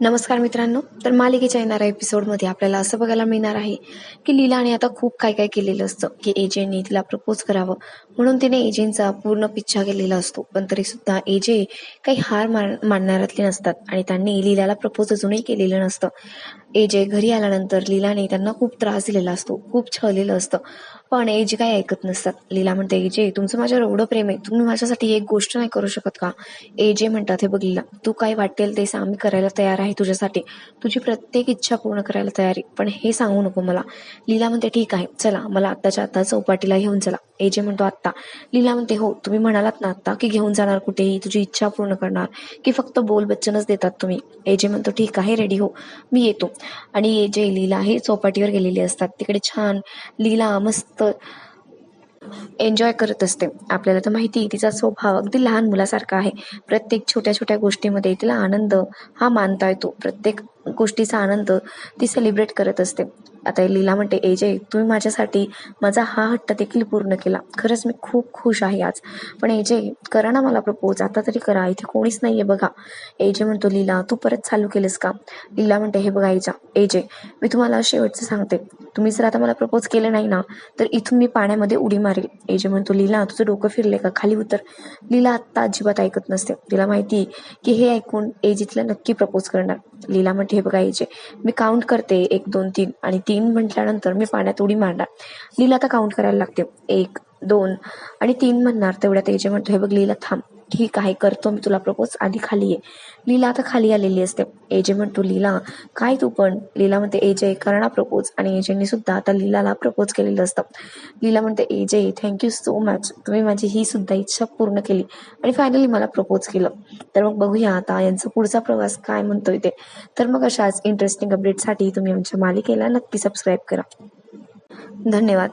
नमस्कार मित्रांनो. तर मालिकेच्या येणाऱ्या एपिसोडमध्ये आपल्याला असं बघायला मिळणार आहे की लीलाने आता खूप काय काय केलेलं असतं की एजेने तिला प्रपोज करावं. म्हणून तिने एजेंचा पूर्ण पिच्छा केलेला असतो. पण तरी सुद्धा एजे काही हार मान मानणाऱ्यातले नसतात आणि त्यांनी लीलाला प्रपोज अजूनही केलेलं नसतं. एजे घरी आल्यानंतर लीलाने त्यांना खूप त्रास दिलेला असतो खूप छळलेलं असतं. पण एजे काही ऐकत नसतात. लीला म्हणते एजे तुमचं माझ्यावर एवढं प्रेम आहे. तुम्ही माझ्यासाठी एक गोष्ट नाही करू शकत का? एजे म्हणतात हे बघ लीला तू काय वाटेल ते सांग करायला करायला तयार आहे तुझ्यासाठी. तुझी प्रत्येक इच्छा पूर्ण करायला तयार. आहे पण हे सांगू नको मला. लीला म्हणते ठीक आहे चला मला आत्ताच्या आत्ता चौपाटीला घेऊन चला. एजे म्हणतो आत्ता. लीला म्हणते हो तुम्ही म्हणालात ना आत्ता की घेऊन जाणार कुठेही तुझी इच्छा पूर्ण करणार की फक्त बोल बच्चनच देतात तुम्ही. एजे म्हणतो ठीक आहे रेडी हो मी येतो. आणि एजे लीला हे चौपाटीवर गेलेले असतात. तिकडे छान लीला मस्त एन्जॉय करत असते. आपल्याला तर माहिती आहे, तिचा स्वभाव अगदी लहान मुलासारखा आहे. प्रत्येक छोट्या छोट्या गोष्टीमध्ये तिला आनंद हा मानता येतो. प्रत्येक गोष्टीचा आनंद ती सेलिब्रेट करत असते. आता लीला म्हणते एजे तुम्ही माझ्यासाठी माझा हा हट्ट देखील पूर्ण केला. खरंच मी खूप खुश आहे आज. पण ए जे करा ना मला प्रपोज आता तरी करा. इथे कोणीच नाहीये बघा. ए जे म्हणतो लीला तू परत चालू केलंस का? लीला म्हणते हे बघा एजा जे मी तुम्हाला शेवटचं सांगते. तुम्ही जर आता मला प्रपोज केलं नाही ना तर इथून मी पाण्यामध्ये उडी मारेल. एजे म्हणतो लीला तुझं डोकं फिरले का? खाली उतर. लीला आत्ता अजिबात ऐकत नसते. तिला माहिती आहे की हे ऐकून एजीतला नक्की प्रपोज करणार. लीला म्हणते हे बघा मी काउंट करते एक दोन तीन. आणि तीन म्हटल्यानंतर मी पाण्यात उडी मारणार. लीला आता काउंट करायला लागते. एक दोन. आणि तीन म्हणणार तेवढ्यात एजे म्हणतो हे बघ लीला थांब. ठीक आहे करतो मी तुला प्रपोज आधी खाली ये. लीला आता खाली आलेली असते. एजे म्हणतो लीला काय तू पण? लीला म्हणते एजे करणा प्रपोज आणि एजेंनी सुद्धा आता लीलाला प्रपोज केलेलं असतं. लीला म्हणते एजे थँक्यू सो मच तुम्ही माझी ही सुद्धा इच्छा पूर्ण केली. आणि फायनली मला प्रपोज केलं. तर मग बघूया आता यांचा पुढचा प्रवास काय म्हणतोय ते. तर मग अशाच इंटरेस्टिंग अपडेटसाठी तुम्ही आमच्या मालिकेला नक्की सबस्क्राईब करा. धन्यवाद.